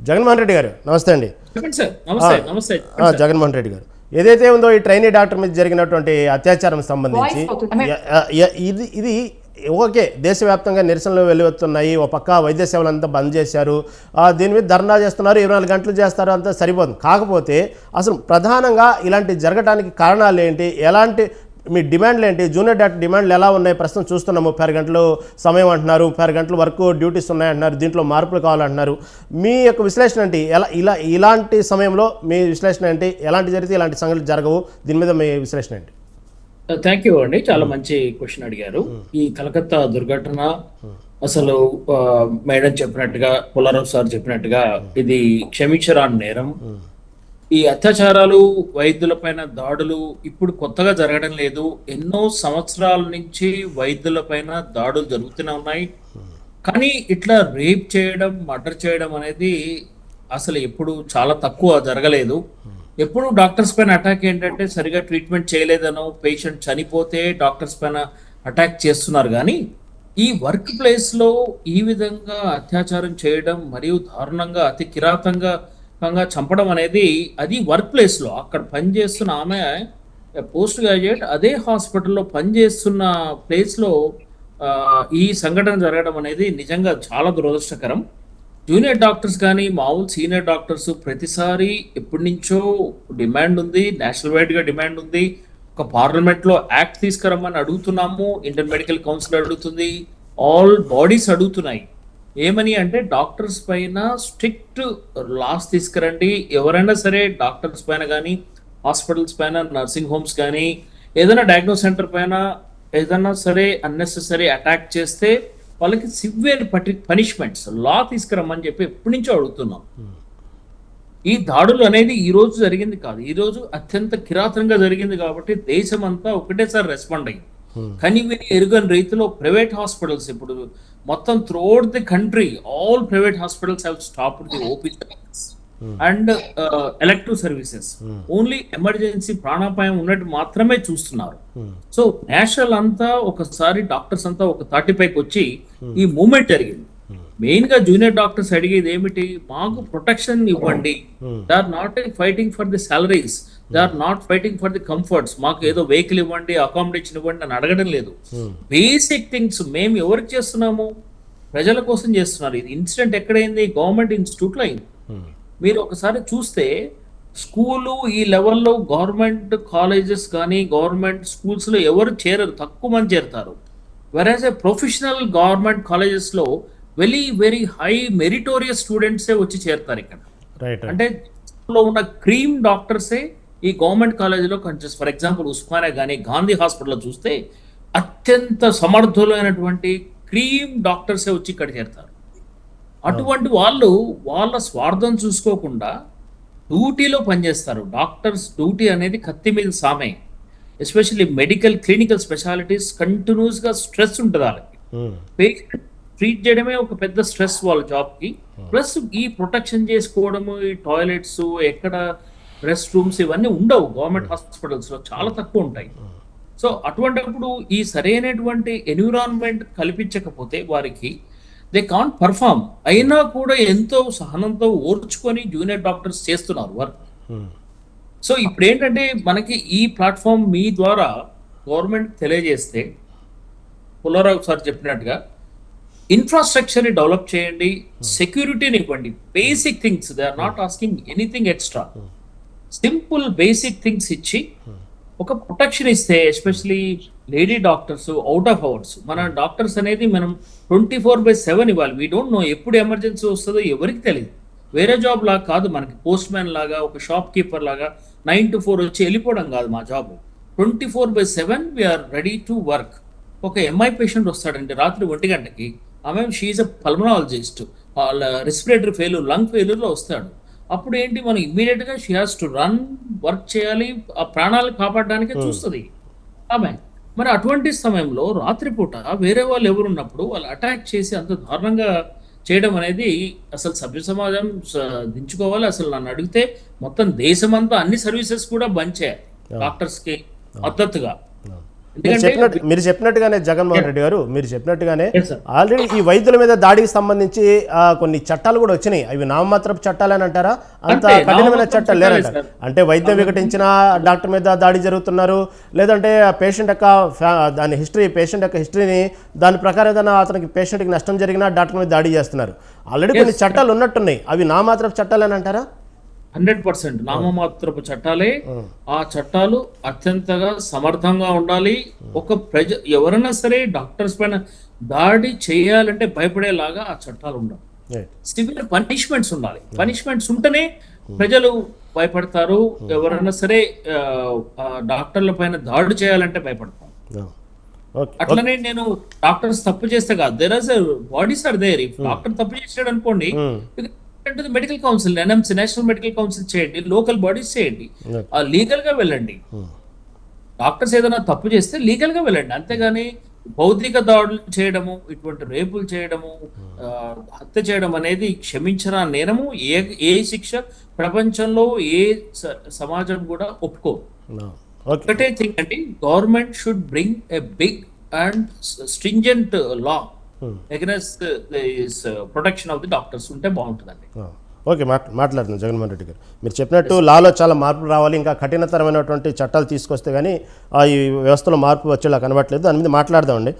జగన్మోహన్ రెడ్డి గారు నమస్తే అండి. జగన్మోహన్ రెడ్డి గారు. ఏదైతే ఉందో ఈ ట్రైనీ డాక్టర్ మీద జరిగినటువంటి అత్యాచారం సంబంధించి ఇది ఇది ఓకే దేశవ్యాప్తంగా నిరసనలు వెలువెత్తున్నాయి ఒక పక్క వైద్య సేవలు అంతా బంద్ చేశారు ఆ, దీని మీద ధర్నా చేస్తున్నారు ఇరవై నాలుగు గంటలు చేస్తారు అంతా సరిపోతుంది. కాకపోతే అసలు ప్రధానంగా ఇలాంటి జరగడానికి కారణాలు ఏంటి? ఎలాంటి మీ డిమాండ్లు ఏంటి? జూనియర్ డాక్టర్ డిమాండ్లు ఎలా ఉన్నాయి? ప్రస్తుతం చూస్తున్నాం ముప్పై గంటలు సమయం అంటున్నారు. ముప్పై గంటల వరకు డ్యూటీస్ ఉన్నాయంటున్నారు దీంట్లో మార్పులు కావాలంటున్నారు. మీ యొక్క విశ్లేషణ ఏంటి? ఎలా ఇలా ఇలాంటి సమయంలో మీ విశ్లేషణ ఏంటి? ఎలాంటి జరిగితే ఇలాంటి సంఘటనలు జరగవు? దీని మీద మీ విశ్లేషణ ఏంటి? థ్యాంక్ యూ అండి. చాలా మంచి క్వశ్చన్ అడిగారు. ఈ కలకత్తా దుర్ఘటన అసలు మేడం చెప్పినట్టుగా పుల్లారావు సార్ చెప్పినట్టుగా ఇది క్షమించరాని నేరం. ఈ అత్యాచారాలు వైద్యులపైన దాడులు ఇప్పుడు కొత్తగా జరగడం లేదు. ఎన్నో సంవత్సరాల నుంచి వైద్యులపైన దాడులు జరుగుతూనే ఉన్నాయి. కానీ ఇట్లా రేప్ చేయడం మర్డర్ చేయడం అనేది అసలు ఎప్పుడు చాలా తక్కువ జరగలేదు. ఎప్పుడు డాక్టర్స్ పైన అటాక్ ఏంటంటే సరిగా ట్రీట్మెంట్ చేయలేదనో పేషెంట్ చనిపోతే డాక్టర్స్ పైన అటాక్ చేస్తున్నారు. కానీ ఈ వర్క్ ప్లేస్లో ఈ విధంగా అత్యాచారం చేయడం మరియు దారుణంగా అతి కిరాతంగా కంగా చంపడం అనేది అది వర్క్ ప్లేస్లో అక్కడ పనిచేస్తున్న ఆమె పోస్ట్ గ్రాడ్యుయేట్ అదే హాస్పిటల్లో పనిచేస్తున్న ప్లేస్లో ఈ సంఘటన జరగడం అనేది నిజంగా చాలా దురదృష్టకరం. జూనియర్ డాక్టర్స్ కానీ మామూలు సీనియర్ డాక్టర్స్ ప్రతిసారి ఎప్పటి నుంచో డిమాండ్ ఉంది నేషనల్ వైడ్గా డిమాండ్ ఉంది. ఒక పార్లమెంట్లో యాక్ట్ తీసుకురమ్మని అడుగుతున్నాము ఇండియన్ మెడికల్ కౌన్సిల్ అడుగుతుంది ఆల్ బాడీస్ అడుగుతున్నాయి. ఏమని అంటే డాక్టర్స్ పైన స్ట్రిక్ట్ లాస్ తీసుకురండి. ఎవరైనా సరే డాక్టర్స్ పైన కానీ హాస్పిటల్స్ పైన నర్సింగ్ హోమ్స్ కానీ ఏదైనా డయాగ్నోస్ సెంటర్ పైన ఏదైనా సరే అన్నెసెసరీ అటాక్ చేస్తే వాళ్ళకి సివియర్ పటి పనిష్మెంట్స్ లా తీసుకురమ్మని చెప్పి ఎప్పటి నుంచో అడుగుతున్నాం. ఈ దాడులు అనేది ఈ రోజు జరిగింది కాదు. ఈరోజు అత్యంత కిరాతనంగా జరిగింది కాబట్టి దేశం అంతా ఒకటేసారి రెస్పాండ్ అయింది కానీ ఎరుగని రీతిలో ప్రైవేట్ హాస్పిటల్స్ ఇప్పుడు మొత్తం throughout the country all private hospitals have stop the OP and elective services only emergency ప్రాణాపాయం ఉన్నట్టు మాత్రమే చూస్తున్నారు. సో నేషనల్ అంతా ఒకసారి డాక్టర్స్ అంతా ఒక థర్టీ పైకి వచ్చి ఈ మూమెంట్ జరిగింది. మెయిన్గా జూనియర్ డాక్టర్స్ అడిగేది ఏమిటి? మాకు ప్రొటెక్షన్ ఇవ్వండి. They are not fighting for the salaries they are not fighting for the comforts మాకు ఏదో వెహికల్ ఇవ్వండి అకామిడేషన్ ఇవ్వండి అని అడగడం లేదు. బేసిక్ థింగ్స్ మేము ఎవరికి చేస్తున్నాము? ప్రజల కోసం చేస్తున్నారు. ఇది ఇన్సిడెంట్ ఎక్కడైంది? గవర్నమెంట్ ఇన్స్టిట్యూట్లో అయింది. మీరు ఒకసారి చూస్తే స్కూలు ఈ లెవెల్లో గవర్నమెంట్ కాలేజెస్ కానీ గవర్నమెంట్ స్కూల్స్లో ఎవరు చేరరు? తక్కువ మంది చేరుతారు. వెరాజ్ ఏ ప్రొఫెషనల్ గవర్నమెంట్ కాలేజెస్లో వెరీ వెరీ హై మెరిటోరియస్ స్టూడెంట్సే వచ్చి చేరుతారు ఇక్కడ. అంటే లో ఉన్న క్రీమ్ డాక్టర్సే ఈ గవర్నమెంట్ కాలేజీలో కొంచెం ఫర్ ఎగ్జాంపుల్ ఉస్మానియా కానీ గాంధీ హాస్పిటల్లో చూస్తే అత్యంత సమర్థులైనటువంటి క్రీమ్ డాక్టర్సే వచ్చి ఇక్కడ చేరుతారు. అటువంటి వాళ్ళు వాళ్ళ స్వార్థం చూసుకోకుండా డ్యూటీలో పనిచేస్తారు. డాక్టర్స్ డ్యూటీ అనేది కత్తి మీద సామే. ఎస్పెషల్లీ మెడికల్ క్లినికల్ స్పెషాలిటీస్ కంటిన్యూస్గా స్ట్రెస్ ఉంటుంది వాళ్ళకి. పేషెంట్ ట్రీట్ చేయడమే ఒక పెద్ద స్ట్రెస్ వాళ్ళ జాబ్కి. ప్లస్ ఈ ప్రొటెక్షన్ చేసుకోవడము ఈ టాయిలెట్స్ ఎక్కడ రెస్ట్ రూమ్స్ ఇవన్నీ ఉండవు. గవర్నమెంట్ హాస్పిటల్స్లో చాలా తక్కువ ఉంటాయి. సో అటువంటిప్పుడు ఈ సరైనటువంటి ఎన్విరాన్మెంట్ కల్పించకపోతే వారికి దే కాంట్ పర్ఫామ్ అయినా కూడా ఎంతో సహనంతో ఓర్చుకొని జూనియర్ డాక్టర్స్ చేస్తున్నారు వర్క్ సో ఇప్పుడు ఏంటంటే మనకి ఈ ప్లాట్ఫామ్ మీ ద్వారా గవర్నమెంట్ తెలియజేస్తే పుల్లారావు సార్ చెప్పినట్టుగా ఇన్ఫ్రాస్ట్రక్చర్ని డెవలప్ చేయండి సెక్యూరిటీని ఇవ్వండి. Basic things they are not asking anything extra simple basic things ఇచ్చి ఒక ప్రొటెక్షన్ ఇస్తే especially lady doctors out of hours మన డాక్టర్స్ అనేది మనం ట్వంటీ ఫోర్ బై సెవెన్ ఇవ్వాలి. వీ డోంట్ నో ఎప్పుడు ఎమర్జెన్సీ వస్తుందో ఎవరికి తెలియదు వేరే జాబ్ లాగా కాదు మనకి. పోస్ట్ మ్యాన్ లాగా ఒక షాప్ కీపర్ లాగా నైన్ టు ఫోర్ వచ్చి వెళ్ళిపోవడం కాదు మా job twenty four by seven we are ready to work ఒక ఎంఐ పేషెంట్ వస్తాడండి రాత్రి ఒంటి గంటకి. ఆమె షీఈ్ అ పల్మనాలజిస్ట్ వాళ్ళ రెస్పిరేటరీ ఫెయిల్యూర్ లంగ్ ఫెయిల్యూర్లో వస్తాడు. అప్పుడు ఏంటి మనం ఇమ్మీడియట్గా she has to run work చేయాలి ఆ ప్రాణాలు కాపాడడానికి చూస్తుంది ఆమె. మరి అటువంటి సమయంలో రాత్రిపూట వేరే వాళ్ళు ఎవరున్నప్పుడు వాళ్ళు అటాక్ చేసి అంత దారుణంగా చేయడం అనేది అసలు సభ్య సమాజం దించుకోవాలి. అసలు నన్ను అడిగితే మొత్తం దేశమంతా అన్ని సర్వీసెస్ కూడా బంద్ చేయాలి డాక్టర్స్కి మద్దతుగా. మీరు చెప్పినట్టు మీరు చెప్పినట్టుగానే జగన్మోహన్ రెడ్డి గారు మీరు చెప్పినట్టుగానే. ఆల్రెడీ ఈ వైద్యుల మీద దాడికి సంబంధించి కొన్ని చట్టాలు కూడా వచ్చినాయి. అవి నామమాత్రపు చట్టాలని అంటారా? అంత కఠినమైన చట్టాలు చట్టాలే, sir. అంటే వైద్యం వికటించిన డాక్టర్ మీద దాడి జరుగుతున్నారు. లేదంటే ఆ పేషెంట్ యొక్క దాని హిస్టరీ పేషెంట్ యొక్క హిస్టరీని దాని ప్రకారం ఏదైనా అతనికి పేషెంట్కి నష్టం జరిగినా డాక్టర్ మీద దాడి చేస్తున్నారు. ఆల్రెడీ కొన్ని చట్టాలు ఉన్నట్టున్నాయి. అవి నామాత్రపు చట్టాలని అంటారా? హండ్రెడ్ పర్సెంట్ నామమాత్రపు చట్టాలే. ఆ. చట్టాలు అత్యంతగా సమర్థంగా ఉండాలి. ఒక ప్రజ ఎవరైనా సరే డాక్టర్స్ పైన దాడి చేయాలంటే భయపడేలాగా ఆ చట్టాలు ఉండాలి. సివియర్ పనిష్మెంట్స్ ఉండాలి. పనిష్మెంట్స్ ఉంటేనే ప్రజలు భయపడతారు. ఎవరైనా సరే డాక్టర్ల పైన దాడి చేయాలంటే భయపడతారు. అట్లనే నేను డాక్టర్స్ తప్పు చేస్తే కాదు. There are bodies are there doctor తప్పు చేసాడు అనుకోండి medical council NMC national medical council చేయండి లోకల్ బాడీస్ చేయండి. లీగల్గా వెళ్ళండి. డాక్టర్స్ ఏదైనా తప్పు చేస్తే లీగల్గా వెళ్ళండి. అంతేగాని భౌతిక దాడులు చేయడము ఇటువంటి రేపులు చేయడము ఆ, హత్య చేయడం అనేది క్షమించరా నేరము? ఏ ఏ శిక్ష ప్రపంచంలో ఏ సమాజం కూడా ఒప్పుకో ఒకటే థింగ్ అండి government should bring a big and stringent law against protection of the doctors ఉంటే బాగుంటుందండి. Hmm. ఓకే మాట్ మాట్లాడుతున్నాను జగన్మోహన్ రెడ్డి గారు. మీరు చెప్పినట్టు లాలో చాలా మార్పులు రావాలి ఇంకా కఠినతరమైనటువంటి చట్టాలు తీసుకొస్తే కానీ ఆ ఈ వ్యవస్థలో మార్పు వచ్చేలా కనబట్లేదు దాని మీద మాట్లాడదామండి.